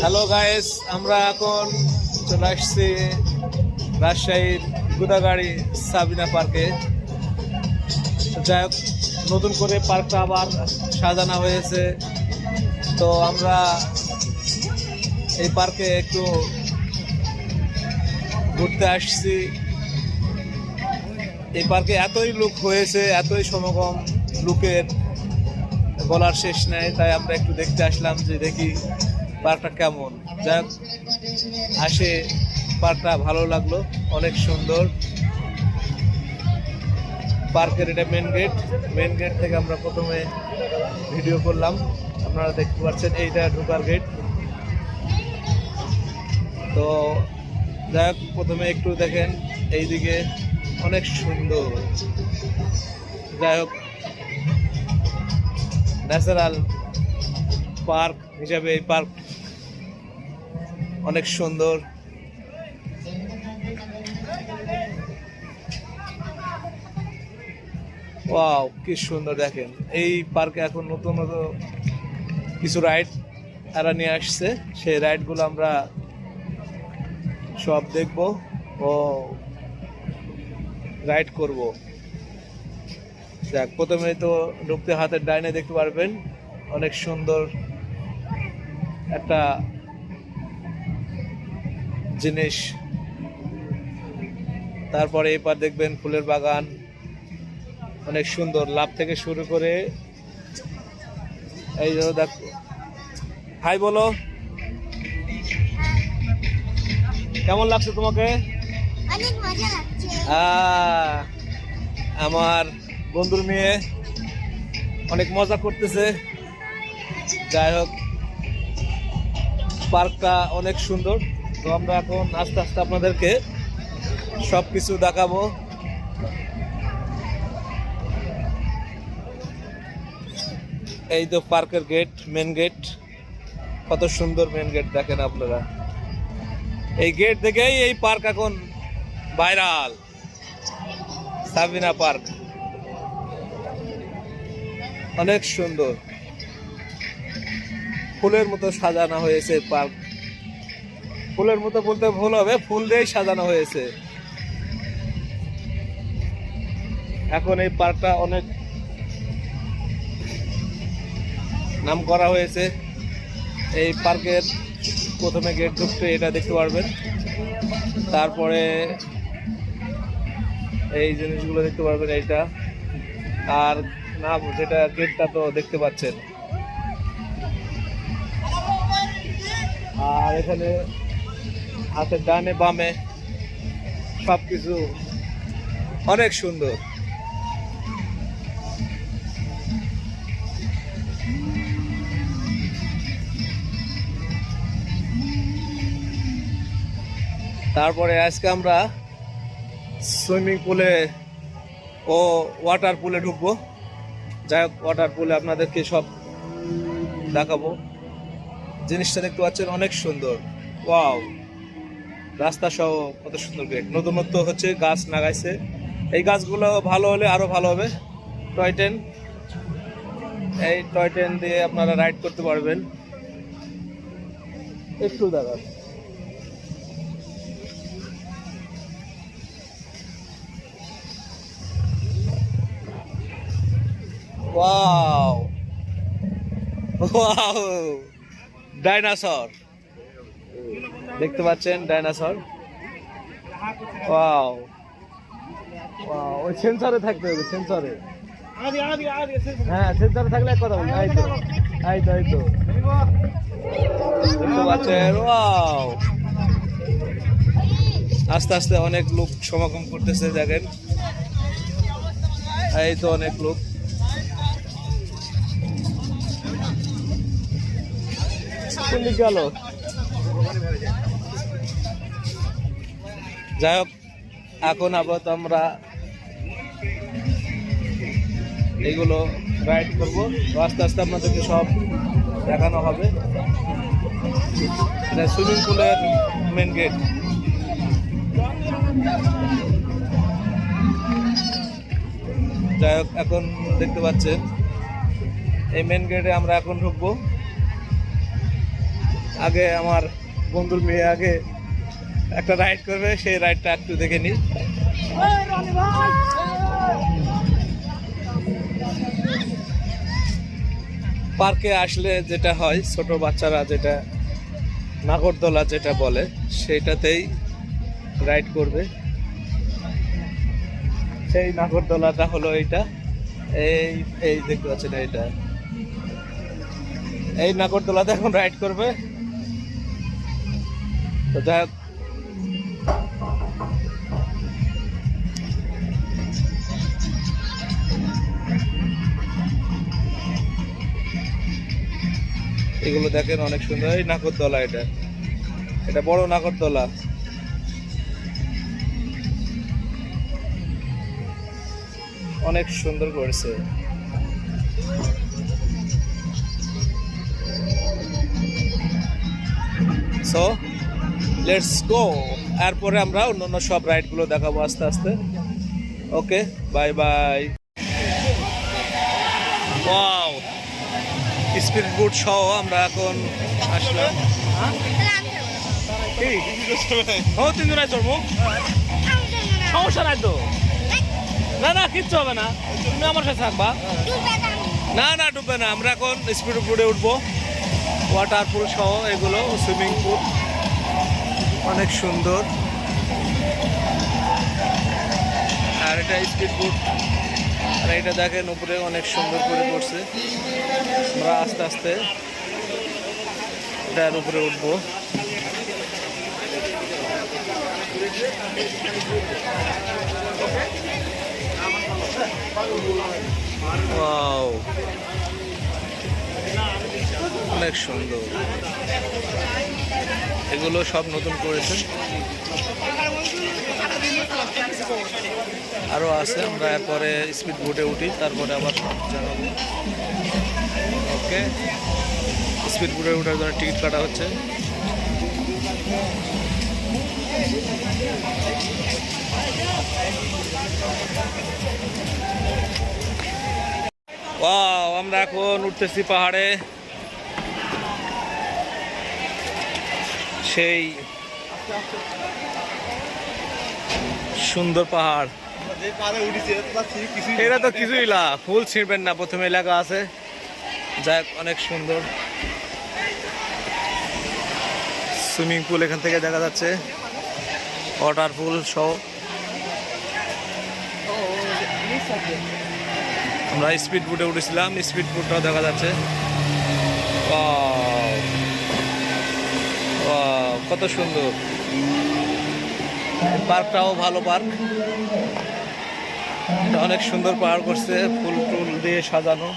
Hello guys আমরা এখন চলে আসছি রাজশাহীর গুদাগাড়ি সাবিনা পার্কে। যাই হোক নতুন করে পার্কটা আবার সাজানো হয়েছে। তো আমরা এই পার্কে একটু ঘুরতে আসছি। এই পার্কে এতই লোক হয়েছে, এতই সমাগম, লোকের বলার শেষ নেই। তাই আমরা একটু দেখতে আসলাম যে দেখি পার্কটা কেমন। যাক আসে, পার্কটা ভালো লাগল, অনেক সুন্দর। পার্কের এটা মেন গেট মেন গেট থেকে আমরা প্রথমে ভিডিও করলাম। আপনারা দেখতে পাচ্ছেন, এইটা ঢোকার গেট তো যাই প্রথমে একটু দেখেন, এইদিকে অনেক সুন্দর। যাই হোক, ন্যাচারাল পার্ক হিসাবে এই পার্ক অনেক সুন্দর। ওয়াও কি সুন্দর, দেখেন। এই পার্কে এখন নতুন নতুন কিছু রাইড তারা নিয়ে আসছে। সেই রাইডগুলো আমরা সব দেখব ও রাইড করব। দেখ প্রথমে তো ঢুকতে হাতের ডাইনে দেখতে পারবেন, অনেক সুন্দর একটা জিনিস। তারপরে এপার দেখবেন ফুলের বাগান। অনেক সুন্দর লাভ থেকে শুরু করে এই যে দেখ হাই বলো। কেমন লাগছে তোমাকে? আমার বন্ধুর মেয়ে অনেক মজা করতেছে। যাই হোক পার্কটা অনেক সুন্দর। তো আমরা এখন আস্তে আস্তে আপনাদেরকে সব কিছু দেখাবো। এই তো পার্কের গেট মেন গেট কত সুন্দর মেন গেট দেখেন আপনারা। এই গেট দেখেই এই পার্ক এখন ভাইরাল সাবিনা পার্ক। অনেক সুন্দর। ফুলের মতো সাজানো হয়েছে পার্ক। ফুলের মতো বলতে ভুল হবে, ফুল দিয়েই সাজানো হয়েছে। এখন এই পার্কটা অনেক নাম করা হয়েছে। এই পার্কের প্রথমে গেট ঢুকতে এটা দেখতে পারবেন। তারপরে এই জিনিসগুলো দেখতে পারবেন এইটা। আর না, যেটা গেটটা তো দেখতে পাচ্ছেন। আর এখানে হাতের ডানে বামে। সব কিছু অনেক সুন্দর। তারপরে আজকে আমরা সুইমিং পুলে ও ওয়াটার পুলে ঢুকবো। যাই হোক ওয়াটার পুলে আপনাদেরকে সব দেখাবো। জিনিসটা দেখতে পাচ্ছেন অনেক সুন্দর। ওয়াও রাস্তা সহ কত সুন্দর গেট নতুনত্ব হচ্ছে গাছ লাগাইছে। এই গাছগুলো ভালো হলে আরও ভালো হবে। টয় ট্রেন এই টয় ট্রেন দিয়ে আপনারা রাইড করতে পারবেন। একটু দাঁড়ান। ওয়াও ওয়াও ডাইনোসর দেখতে পাচ্ছেন ডাইনোসর ওয়াও ওয়াও ওই সেন্সরে থাকতে হবে সেন্সরে হ্যাঁ সেন্সরে থাকলে এক কথা বলি এই তো। এই তো এই তো। দেখতে পাচ্ছেন ওয়াও আস্তে আস্তে অনেক লোক সমাগম করতেছে দেখেন। এই তো অনেক লোক। কোন দিক গেল যাই হোক, এখন আপাতত আমরা এগুলো রাইড করব। আস্তে আস্তে আপনাদেরকে সব দেখানো হবে। সুইমিং পুলের মেন গেট যাই হোক, এখন দেখতে পাচ্ছেন, এই মেন গেটে আমরা এখন ঢুকবো। আগে আমার বন্ধুর মেয়ে আগে একটা রাইড করবে, সেই রাইডটা একটু দেখে নিই। পার্কে আসলে যেটা হয়, ছোট বাচ্চারা যেটা, নাগরদোলা যেটা বলে, সেটাতেই রাইড করবে। সেই নাগরদোলাটা হলো এইটা। এই এই দেখতে পাচ্ছেন এইটা। এই নাগরদোলাতে এখন রাইড করবে। তো যাই এগুলো দেখেন অনেক সুন্দর। এই নাগরদোলা এটা। এটা বড় নাগরদোলা অনেক সুন্দর করেছে। সো লেটস গো এরপরে আমরা অন্যান্য সব রাইডগুলো দেখাবো আস্তে আস্তে। Okay bye bye wow speed boat সহ আমরা এখন আসলাম। তাহলে আমি যাব। ও তিন জনাই চড়বো? আমি যাব না। সমস্যা নাই তো। না না কিচ্ছু হবে না। তুমি আমার সাথে থাকবা। না না ডুববে না। আমরা এখন স্পিড বোর্ডে উঠবো। ওয়াটার পুল সহ এগুলো সুইমিং পুল অনেক সুন্দর। আর এটা স্পিড বোট আর এটা দেখেন উপরে অনেক সুন্দর করে পড়ছে। আমরা আস্তে আস্তে এটার উপরে উঠবো। ওয়াও অনেক সুন্দর। এগুলো সব নতুন করেছে আরও আছে, আমরা এরপরে স্পিড বোটে উঠি, তারপরে আবার জানাব। ওকে। স্পিড বোটে ওঠার জন্য টিকিট কাটা হচ্ছে। আমরা এখন উঠতেছি পাহাড়ে। সেই সুন্দর পাহাড়। এটা তো কিছুই না, ফুল ছিঁড়বেন না, প্রথমে এলাকা আছে। যাক, অনেক সুন্দর। সুইমিং পুল এখান থেকে দেখা যাচ্ছে। ওয়াটার পুল সহ। আমরা স্পিড বোটে উঠেছিলাম, স্পিড বোটটাও দেখা যাচ্ছে। Wow! কত সুন্দর। পার্কটাও ভালো পার্ক। এটা অনেক সুন্দর পাহাড় করছে ফুল টুল দিয়ে সাজানো।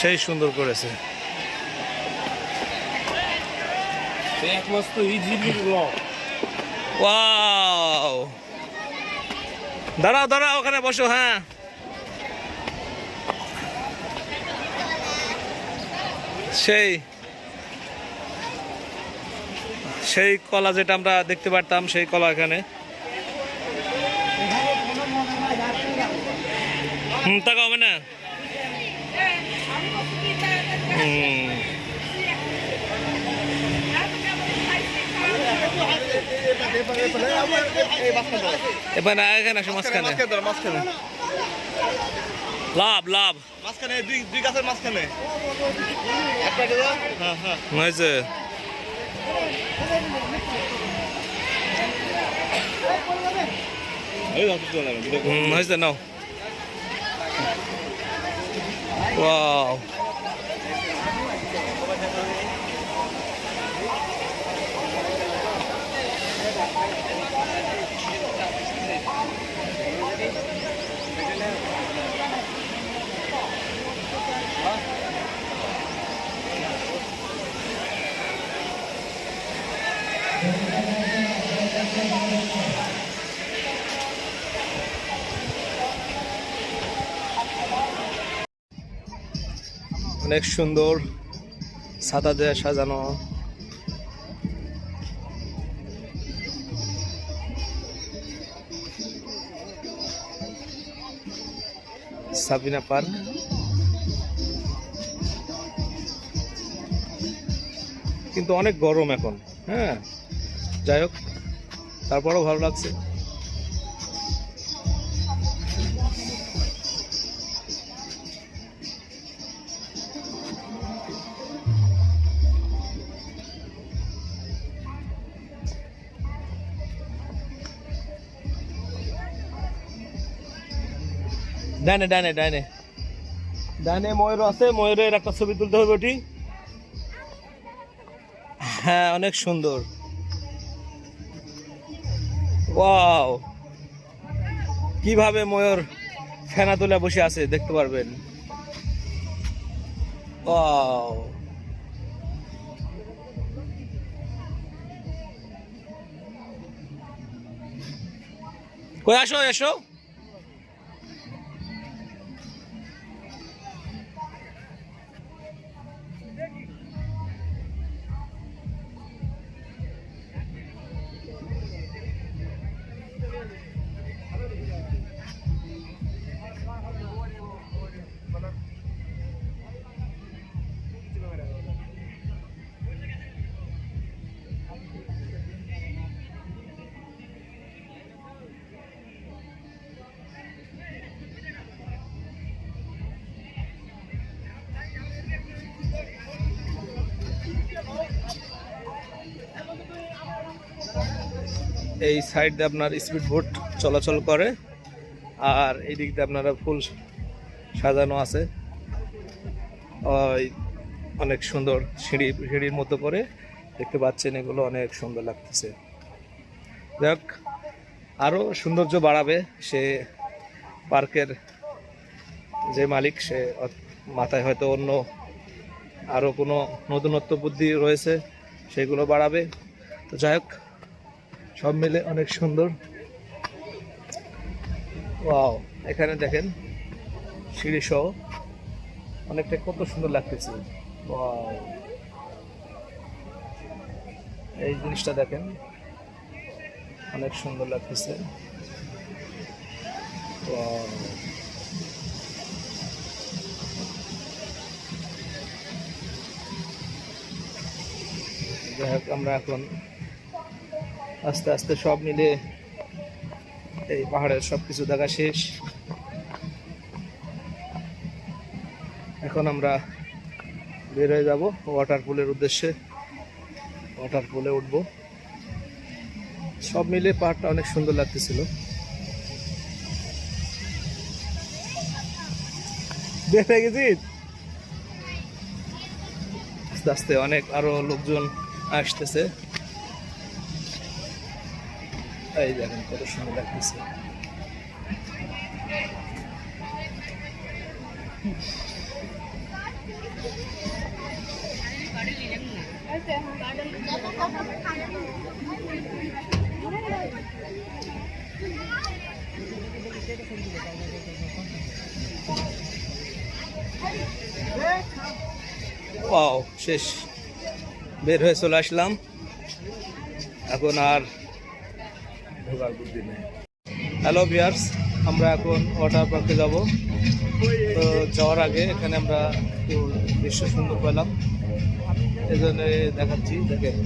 সেই সুন্দর করেছে। ওয়াও দাঁড়াও দাঁড়াও ওখানে বসো হ্যাঁ। সেই। সেই কলা যেটা আমরা দেখতে পারতাম সেই কলা এখানে। হুম টাকা হবে না? এবার না, এখানে আসো মাঝখানে। লাভ লাভ। মাঝখানে দুই দুই গাছের মাঝখানে। একটা হ্যাঁ হ্যাঁ। হুম হয়েছে নাও ওয়াও অনেক সুন্দর ছাতা দিয়ে সাজানো। সাবিনা পার্ক। কিন্তু অনেক গরম এখন হ্যাঁ? যাই হোক, তারপরেও ভালো লাগছে। ডানে ডানে ডানে। ডানে ময়ূর আছে ময়ূরের একটা ছবি তুলতে হবে ওটি। হ্যাঁ অনেক সুন্দর। ওয়াও। কীভাবে ময়ূর ফেনা তুলে বসে আছে দেখতে পারবেন। ওয়াও। কই আসো এসো। এই সাইড দিয়ে আপনার স্পিড বোট চলাচল করে, আর এই দিক দিয়ে আপনারা ফুল সাজানো আছে। অনেক সুন্দর সিঁড়ি, সিঁড়ির মতো করে দেখতে পাচ্ছেন, এগুলো অনেক সুন্দর লাগতেছে। যাক আরও সৌন্দর্য বাড়াবে সে পার্কের যে মালিক, সে মাথায় হয়তো অন্য আরও কোনো নতুনত্ব বুদ্ধি রয়েছে, সেগুলো বাড়াবে। তো যাই হোক সব মিলে অনেক সুন্দর। ওয়াও, এখানে দেখেন সিঁড়ি সহ অনেকটা কত সুন্দর লাগতেছে। এই জিনিসটা দেখেন অনেক সুন্দর লাগতেছে। যাই হোক, আমরা এখন আস্তে আস্তে সব মিলে এই পাহাড়ের সব কিছু দেখা শেষ। এখন আমরা বের হয়ে যাব ওয়াটার পুলের উদ্দেশ্যে। ওয়াটার পুলে উঠবো। সব মিলে পাহাড়টা অনেক সুন্দর লাগতেছিল। দেখে গেছিস আস্তে আস্তে অনেক আরও লোকজন আসতেছে। এই দেখেন কত সুন্দর লাগতেছে। শেষ। বের হয়ে চলে আসলাম। এখন আর হ্যালো বিয়ার্স আমরা এখন ওয়াটার পার্কে যাব। তো যাওয়ার আগে এখানে আমরা একটু দৃশ্য সুন্দর পেলাম। এই জন্য দেখাচ্ছি, দেখেন।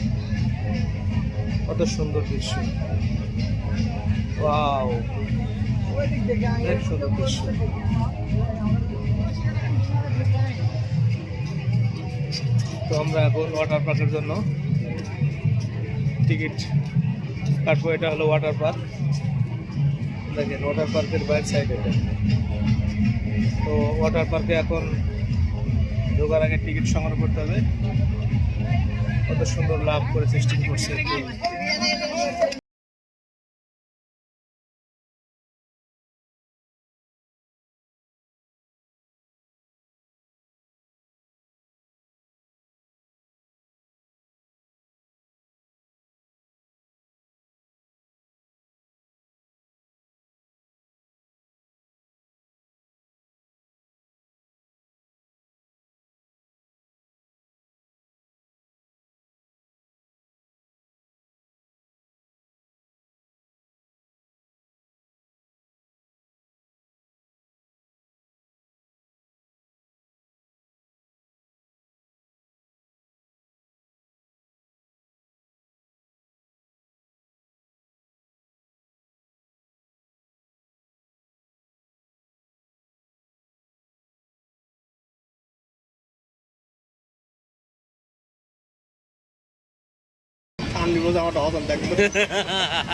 কত সুন্দর দৃশ্য। ওয়াও সুন্দর দৃশ্য। তো আমরা এখন ওয়াটার পার্কের জন্য টিকিট কাটবো এটা হলো ওয়াটার পার্ক দেখেন ওয়াটার পার্কের বাইর সাইড এটা। তো ওয়াটার পার্কে এখন ঢোকার আগে টিকিট সংগ্রহ করতে হবে। কত সুন্দর লাভ করে সৃষ্টি করছে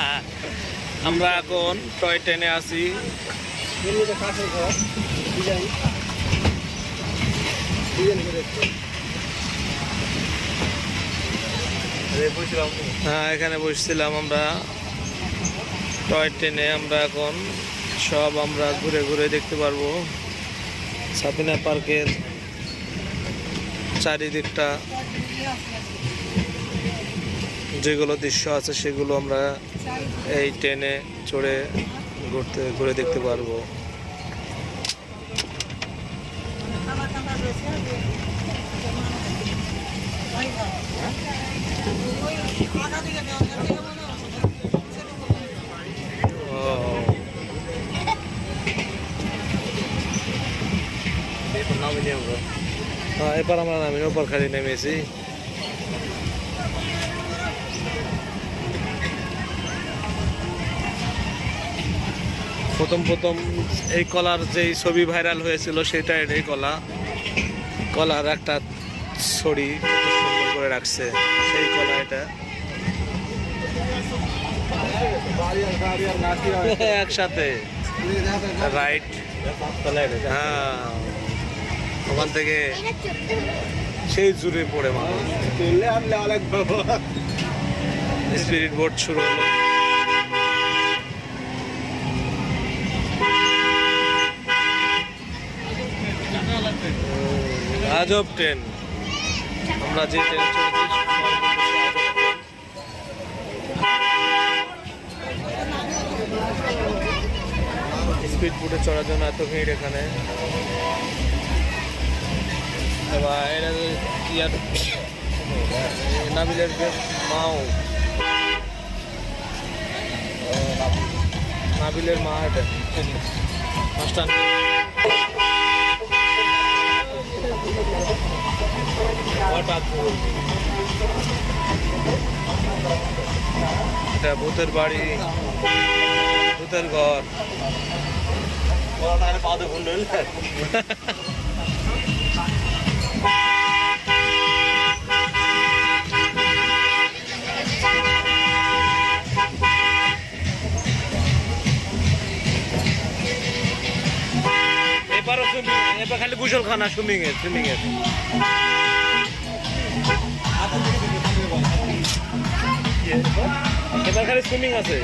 আমরা এখন টয় ট্রেনে আছি। হ্যাঁ এখানে বসছিলাম আমরা। টয় ট্রেনে আমরা এখন সব আমরা ঘুরে ঘুরে দেখতে পারব। সাবিনা পার্কের চারিদিকটা। যেগুলো দৃশ্য আছে সেগুলো আমরা এই ট্রেনে চড়ে ঘুরতে ঘুরে দেখতে পারব। ও হ্যাঁ এবার আমরা নামি ওপর খালি নেমেছি। প্রথম প্রথম এই কলার যেই ছবি ভাইরাল হয়েছিল সেটা এই কলা। কলার একটা ছড়ি সুন্দর করে রাখছে সেই কলা এটা। একসাথে। রাইট হ্যাঁ। ওখান থেকে সেই জুড়ে পড়ে মানুষ। স্পিরিট বোট শুরু হলো। আজব ট্রেন। আমরা যে ট্রেন চড়েছি স্পিড বোটে চড়ার জন্য এত ভিড় এখানে। এটা ইয়ার নাবিলের মাও। নাবিলের মা এটা। মাস্টার। এটা ভূতের বাড়ি ভূতের ঘর। পাতে ফোন রইলে এবার খালি গুসল খানা সুইমিং এর সুইমিং এর এবার খালি সুইমিং আছে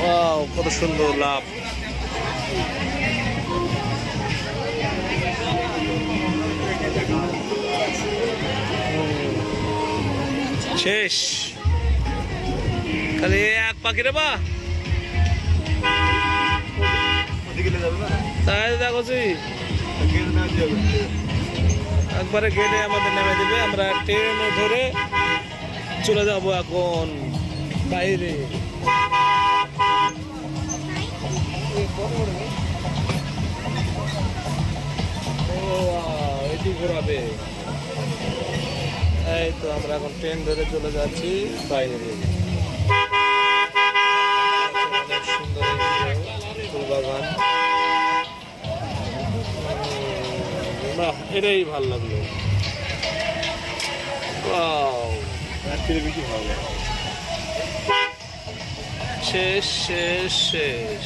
ওয়াও, কত সুন্দর লাভ। শেষ। খালি এক পাখি রে বা। তাই দেখো একবারে গেটে আমাদের নেমে দেবে আমরা ট্রেন ধরে চলে যাব এখন বাইরে। ঘোরাবে। এই তো আমরা এখন ট্রেন ধরে চলে যাচ্ছি বাইরে। এটাই ভালো লাগল। শেষ শেষ শেষ।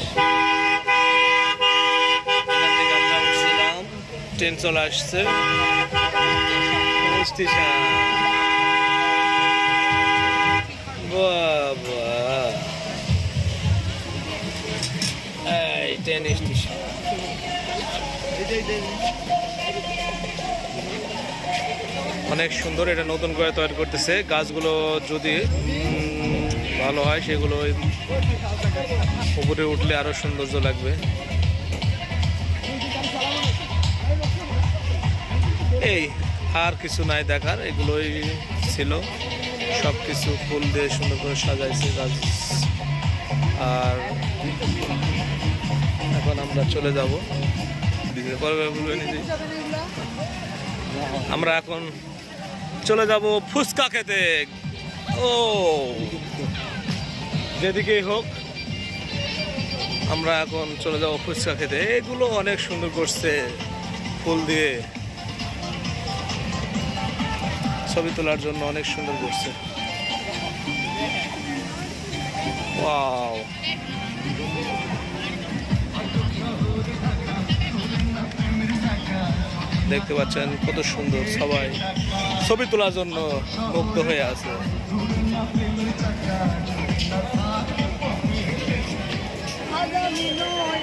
ট্রেন চলে আসছে। স্টেশন বাবা এই ট্রেন স্টেশন অনেক সুন্দর এটা নতুন করে তৈরি করতেছে। গাছগুলো যদি ভালো হয়, সেগুলো উপরে উঠলে আরও সৌন্দর্য লাগবে। এই, আর কিছু নাই দেখার, এগুলোই ছিল। সব কিছু ফুল দিয়ে সুন্দর করে সাজাইছে গাছ। আর এখন আমরা চলে যাব। আমরা এখন চলে যাব ফুচকা খেতে। ও। যেদিকেই হোক, আমরা এখন চলে যাব ফুচকা খেতে। এগুলো অনেক সুন্দর করছে ফুল দিয়ে। ছবি তোলার জন্য অনেক সুন্দর করছে। ওয়াও। দেখতে পাচ্ছেন কত সুন্দর সবাই ছবি তোলার জন্য মুক্ত হয়ে আছে। আগামী নয়